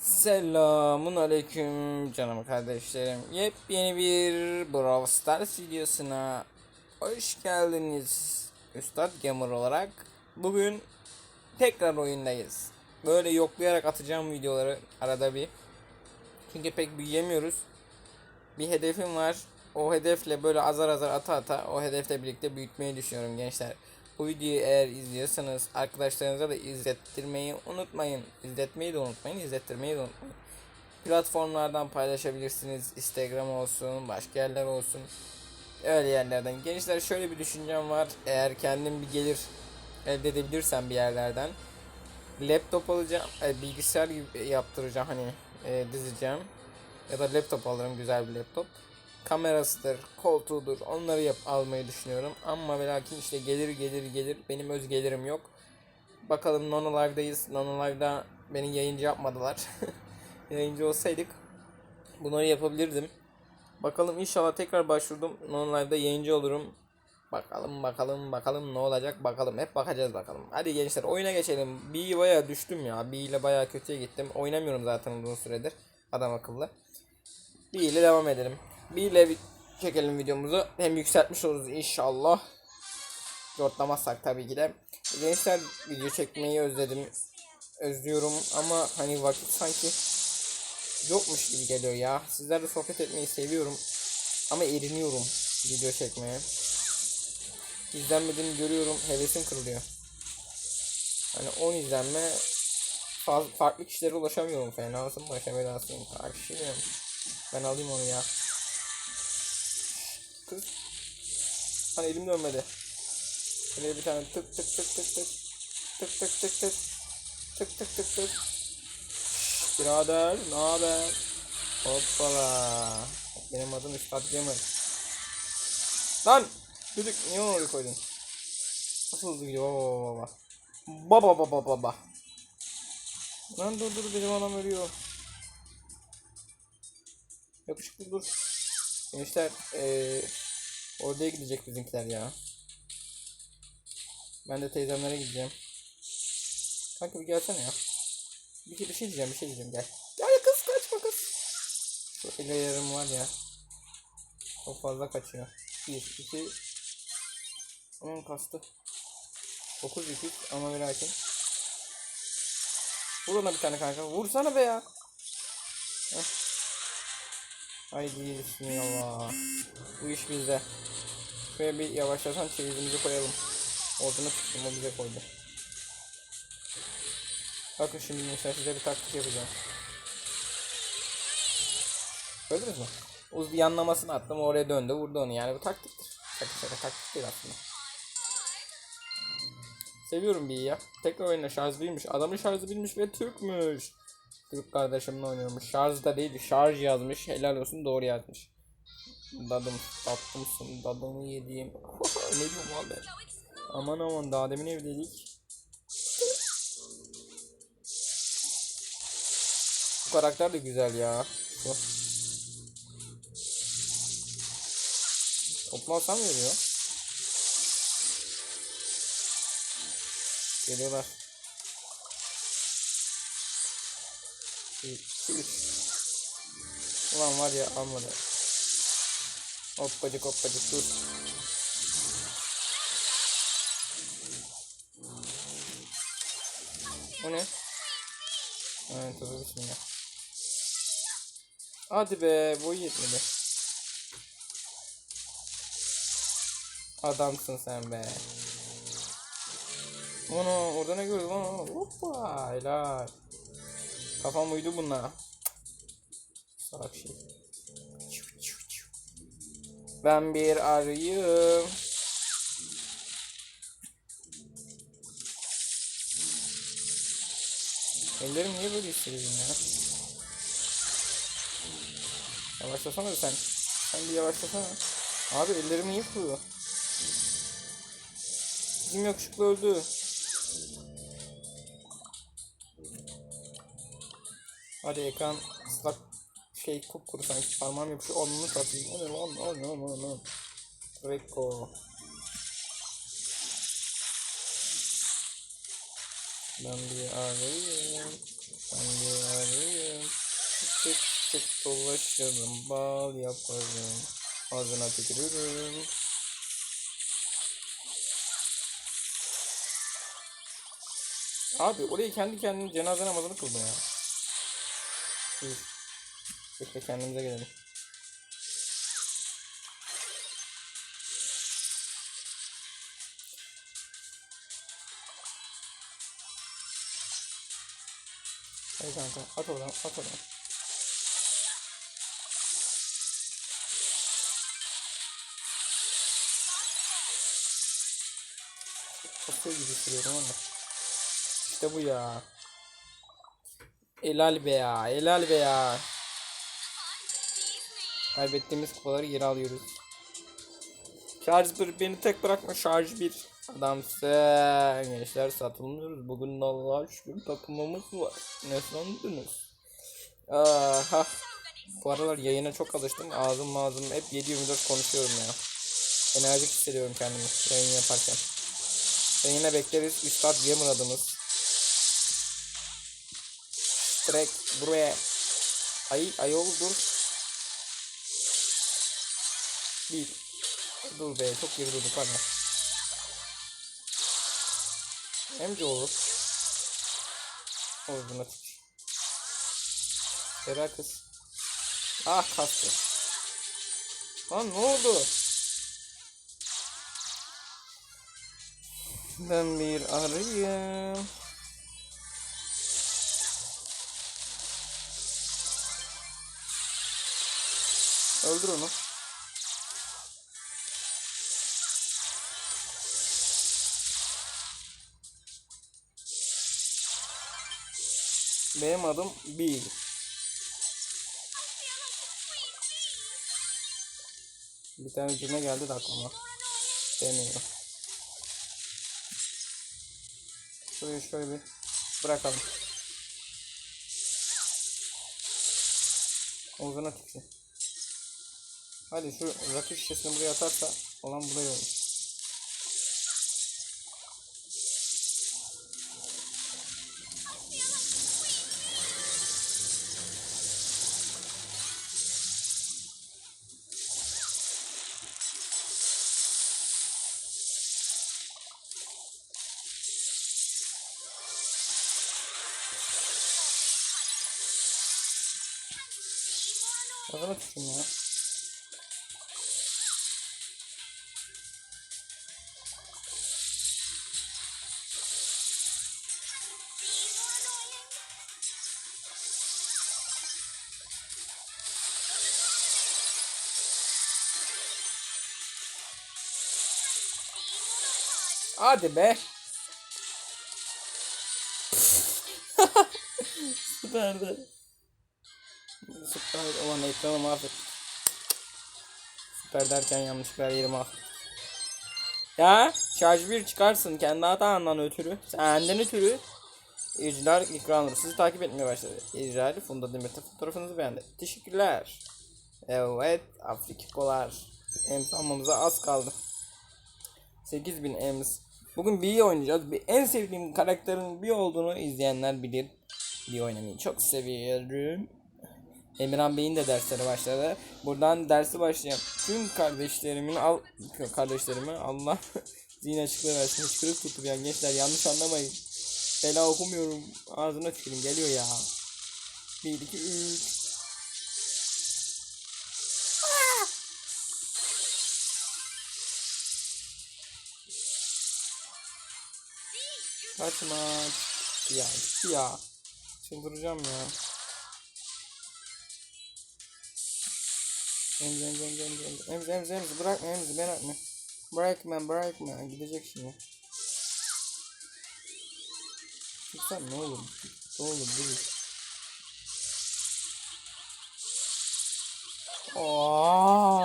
Selamun aleyküm canım kardeşlerim. Yepyeni bir Brawl Stars videosuna hoş geldiniz. Üstad Gamer olarak bugün tekrar oyundayız. Böyle yoklayarak atacağım videoları arada bir. Çünkü pek büyüyemiyoruz. Bir hedefim var. O hedefle böyle azar azar ata ata o hedefle birlikte büyütmeyi düşünüyorum gençler. Bu videoyu eğer izliyorsanız arkadaşlarınıza da izlettirmeyi unutmayın. İzletmeyi de unutmayın, izlettirmeyi de unutmayın. Platformlardan paylaşabilirsiniz. Instagram olsun, başka yerler olsun. Öyle yerlerden. Gençler şöyle bir düşüncem var. Eğer kendim bir gelir elde edebilirsem bir yerlerden laptop alacağım, e, bilgisayar gibi yaptıracağım hani e, dizeceğim ya da laptop alırım güzel bir laptop. Kamerasıdır, koltuğudur onları yap almayı düşünüyorum ama ve lakin işte gelir gelir gelir benim öz gelirim yok. Bakalım Nono Live'dayız. Nono Live'da beni yayıncı yapmadılar. yayıncı olsaydık bunları yapabilirdim. Bakalım inşallah tekrar başvurdum. Nono Live'da yayıncı olurum. Bakalım bakalım bakalım ne olacak bakalım. Hep bakacağız bakalım. Hadi gençler oyuna geçelim. Bir baya düştüm ya. Bir ile baya kötüye gittim. Oynamıyorum zaten uzun süredir. Adam akıllı. Bir ile devam edelim. Bir ile bir çekelim videomuzu. Hem yükseltmiş oluruz inşallah. Yotlamazsak tabii ki de. Gençler video çekmeyi özledim. Özlüyorum ama hani vakit sanki yokmuş gibi geliyor ya. Sizlerle sohbet etmeyi seviyorum. Ama eriniyorum video çekmeye. İzlenmediğini görüyorum. Hevesim kırılıyor. Hani 10 izlenme farklı kişilere ulaşamıyorum. Fenasın başa belasıyım. Karşıyım. Ben alayım onu ya. Kız. Hani elim dönmedi. Şuraya bir tane tık tık tık tık tık. Tık tık tık tık. Tık tık tık tık. Birader ne haber? Hoppala. Benim adım Üstad Gamer. Lan! Çocuk niye onu oraya koydun? Nasıl hızlı gidiyor baba baba baba. Baba baba. Lan dur dur benim adam ölüyor. Yapışıklı dur. Gençler eee oraya gidecek bizimkiler ya. Ben de teyzemlere gideceğim. Kanka bir gelsene ya. Bir, bir şey diyeceğim bir şey diyeceğim gel. Gel kız kaçma kız. Şu ele yarım var ya. Çok fazla kaçıyor. 1, 2, Aman kastı. 9 2 ama ve lakin. Vur ona bir tane kanka. Vursana be ya. Heh. Haydi bismillah. Bu iş bizde. Şöyle bir yavaşlasan çeyizimizi koyalım. Ordunu tuttum o bize koydu. Bakın şimdi mesela size bir taktik yapacağım. Gördünüz mü? Uz bir yanlamasını attım oraya döndü vurdu onu yani bu taktiktir. Şaka şaka taktik değil aslında. Seviyorum bir ya. Tekrar oyna şarj bilmiş. Adamın şarjı bilmiş ve Türkmüş. Türk kardeşimle oynuyormuş. Şarj da değil şarj yazmış. Helal olsun doğru yazmış. Dadım tatlımsın dadımı yediğim. ne diyorum abi? Aman aman daha demin evdeydik. Bu karakter de güzel ya. Bu. Toplasam veriyor. Geliyorlar. Ulan var ya almadı. Hoppacık hoppacık dur. O ne? Evet tabii bismillah. Hadi be boy yetmedi. Adamsın sen be. Ono orada ne gördüm lan? Hoppa helal. Kafam uydu bununla. Salak şey. Ben bir arıyım. Ellerim niye böyle hissediyorum ya? Yavaşlasana sen. Sen bir yavaşlasana. Abi ellerim niye kuruyor? Bizim yakışıklı öldü. Hadi ekran ıslak şey kupkuru sanki parmağım yapışıyor. Onu satayım. O ne lan? O ne o ne o ne? Reko. Ben bir arayayım. Ben bir arayayım. Çık çık dolaşırım, bal yaparım. Ağzına tükürürüm. Abi orayı kendi kendine cenaze namazını kıldı ya. Dur. Bekle kendimize gelelim. Hadi kanka at oradan at oradan. Kasıyor gibi hissediyorum ama. İşte bu ya. Helal be ya. Helal be ya. Kaybettiğimiz kupaları geri alıyoruz. Şarj bir beni tek bırakma şarj bir. Adamsın. Gençler satılmıyoruz. Bugün Allah'a şükür takımımız var. Ne sandınız? Aha. Bu aralar yayına çok alıştım. Ağzım ağzım hep 7-24 konuşuyorum ya. Enerjik hissediyorum kendimi yayın yaparken. Yine bekleriz. Üstad Gamer adımız. Direkt buraya. Ay ayol dur. Bir. Dur be çok geri durduk hadi. Emci olur. Olur buna tut. Bera kız. Ah kastı. Lan ne oldu? Ben bir arıyım. Öldür onu. Benim adım Bill. Bir tane cümle geldi de aklıma. Demiyorum. Şurayı şöyle bir bırakalım. Omzuna tükür. Hadi şu rakı şişesini buraya atarsa olan buraya olur. Ağzına tükürüm ya. Hadi be. Süperdi. Süper olan ekranı mahvet. Süper derken yanlışlıkla yeri mahvet. Ya şarj bir çıkarsın kendi hatandan ötürü. Senden ötürü. İcrar ikramları sizi takip etmeye başladı. İcrali Funda Demir'de fotoğrafınızı beğendi. Teşekkürler. Evet Afrikalar. Ems almamıza az kaldı. 8000 Ems. Bugün bir oynayacağız. En sevdiğim karakterin bir olduğunu izleyenler bilir. Bir oynamayı çok seviyorum. Emirhan Bey'in de dersleri başladı. Buradan dersi başlayan tüm kardeşlerimin al kardeşlerime Allah zihin açıklığı versin. Hıçkırık tuttu yani gençler yanlış anlamayın. Bela okumuyorum. Ağzına tükürün geliyor ya. 1 2 3 Kaçma. Ya ya. Çıldıracağım ya. Emzi emzi emzi emzi emzi emzi emzi emzi bırakma emzi bırakma. Bırakma bırakma gidecek şimdi. Çıksan ne olur? Ne olur dur. Aa.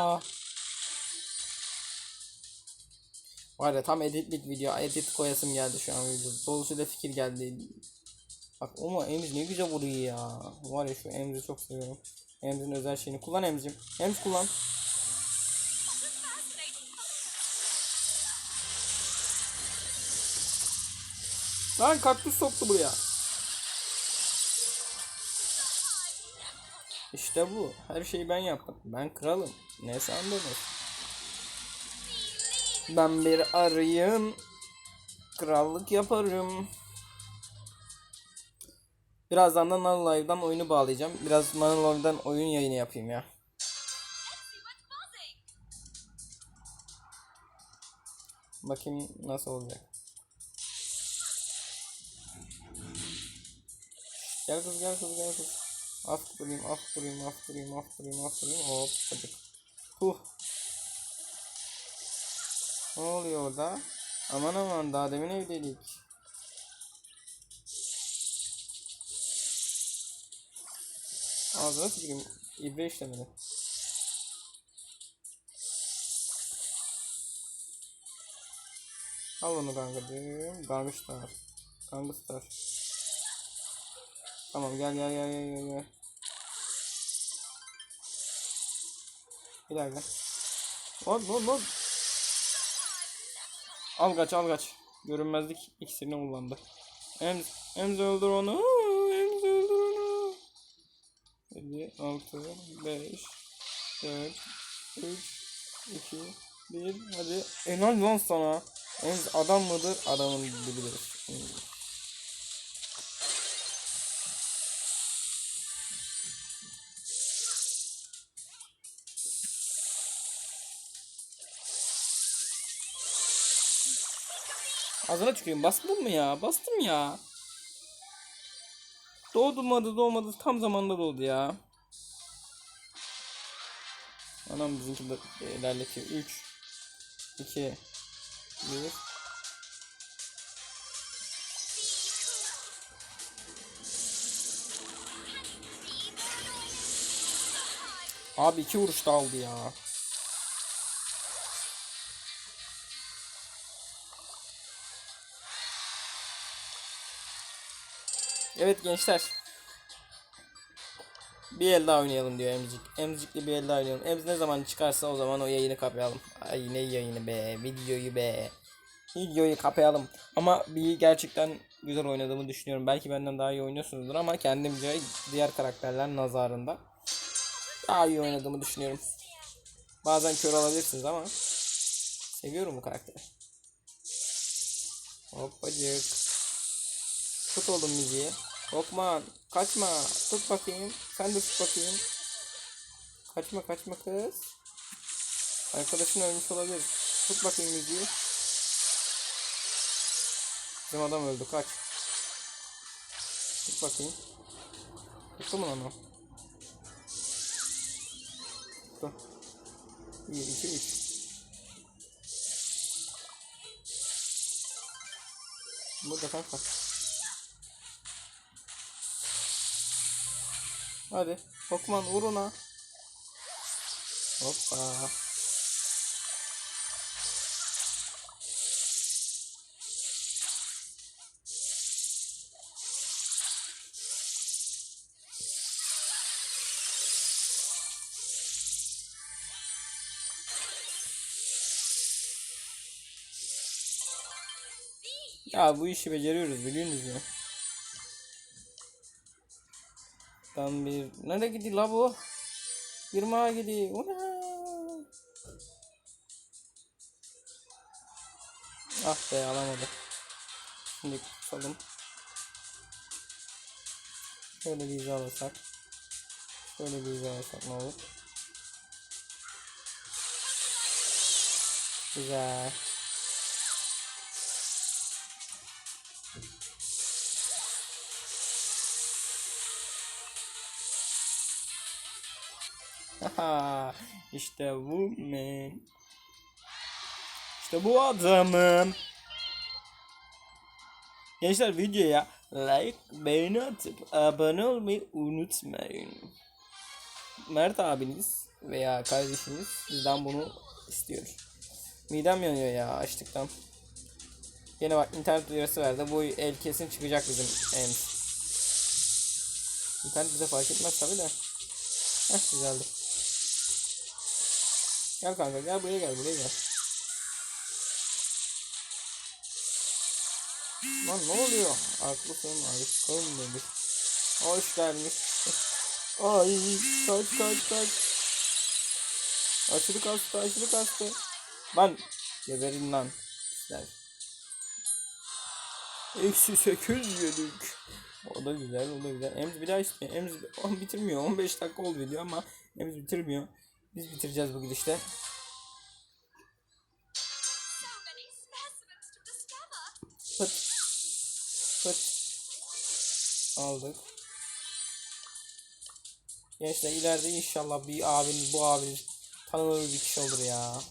Var ya tam editlik video edit koyasım geldi şu an video. Dolusuyla fikir geldi. Bak ama Emz ne güzel vuruyor ya. Var ya şu Emz'i çok seviyorum. Emz'in özel şeyini kullan Emz'im. Emz kullan. Lan kaktüs soktu buraya. İşte bu. Her şeyi ben yaptım. Ben kralım. Ne sandınız? Ben bir arıyım. Krallık yaparım. Birazdan da Nano Live'dan oyunu bağlayacağım. Biraz Nano Live'dan oyun yayını yapayım ya. Bakayım nasıl olacak. Gel kız gel kız gel kız. Af kurayım af kurayım af kurayım af kurayım af kurayım. Hop hadi. Huh. Ne oluyor orada? Aman aman daha demin evdeydik. Ağzına tüküreyim. İbre işlemedi. Al onu kanka diyorum. Gangster. Gangster. Tamam gel gel gel gel gel. gel. Bir dakika. Hop hop hop. Al kaç al kaç. Görünmezlik iksirini kullandı. Ems, Ems öldür onu. Ems öldür onu. 7, 6, 5, 4, 3, 2, 1. Hadi. Helal lan sana. Ems adam mıdır? Adamın dibidir. Ağzına tüküreyim. Bastım mı ya? Bastım ya. Doğmadı doğmadı tam zamanında doğdu ya. Anam bizimki de ilerletiyor. 3 2 1 Abi iki vuruş da aldı ya. Evet gençler. Bir el daha oynayalım diyor Emzik. Emzik'le bir el daha oynayalım. Emz ne zaman çıkarsa o zaman o yayını kapayalım. Ay ne yayını be. Videoyu be. Videoyu kapayalım. Ama bir gerçekten güzel oynadığımı düşünüyorum. Belki benden daha iyi oynuyorsunuzdur ama kendimce diğer karakterler nazarında daha iyi oynadığımı düşünüyorum. Bazen kör alabilirsiniz ama seviyorum bu karakteri. Hoppacık. Tut oğlum müziği. Lokman kaçma. Tut bakayım. Sen de tut bakayım. Kaçma kaçma kız. Arkadaşın ölmüş olabilir. Tut bakayım müziği. Bizim adam öldü kaç. Tut bakayım. Tuttu mu lan o? Tuttu. 1, 2, 3. Burada kanka. Hadi. Lokman vur ona. Hoppa. Ya bu işi beceriyoruz biliyorsunuz mu? Tam bir... Nereye gidiyor la bu? Yirmağa gidiyor. Ah be alamadı. Şimdi tutalım. Şöyle bir izah alırsak. Şöyle bir izah alırsak ne olur? Güzel. işte bu man. İşte bu adamım. Gençler videoya like, beğeni atıp abone olmayı unutmayın. Mert abiniz veya kardeşiniz sizden bunu istiyor. Midem yanıyor ya açlıktan. Yine bak internet uyarısı verdi. Bu el kesin çıkacak bizim en. İnternet bize fark etmez tabi de. Heh güzeldi. Gel kanka gel buraya gel buraya gel. Lan ne oluyor? Aklısın aşkım demiş. Hoş gelmiş. Ay kaç kaç kaç. Aşırı kastı aşırı kastı. Lan geberin lan. Pisler. Eksi 8 yedik. O da güzel o da güzel. Emz bir daha istiyor. Emz on bitirmiyor. 15 dakika oldu video ama Emz bitirmiyor. Biz bitireceğiz bu discover. Pıt. Pıt. Aldık. Gençler ileride inşallah bir abiniz bu abiniz tanınır bir kişi olur ya.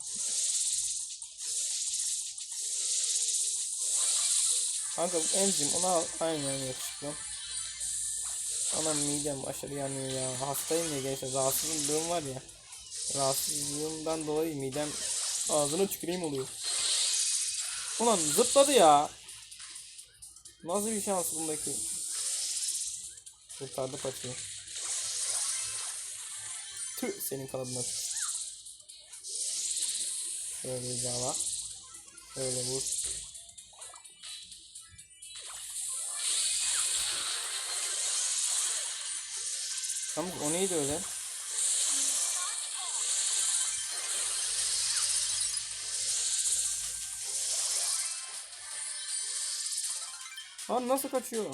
Kanka emzim onu al. Aynen yakışıklı. Anam midem aşırı yanıyor ya. Hastayım ya gençler. Rahatsızlığım var ya. Rahatsızlığımdan dolayı midem ağzına tüküreyim oluyor. Ulan zıpladı ya. Nasıl bir şans bundaki? Kurtardı paçayı. Tüh senin kalıbına tüh. Şöyle cevap. Şöyle vur. Tamam o neydi öyle? Lan nasıl kaçıyor?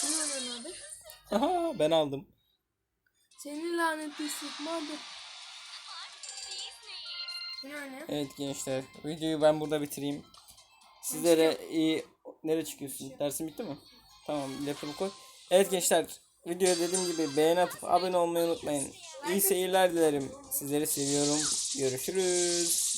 Kim oynuyorsun abi? Aha ben aldım. Senin lanetli sıkma abi. Kim oynuyor? Evet gençler videoyu ben burada bitireyim. Sizlere iyi... Nereye çıkıyorsun? Dersin bitti mi? Tamam laptopu koy. Evet gençler videoya dediğim gibi beğeni atıp abone olmayı unutmayın. İyi seyirler dilerim. Sizleri seviyorum. Görüşürüz.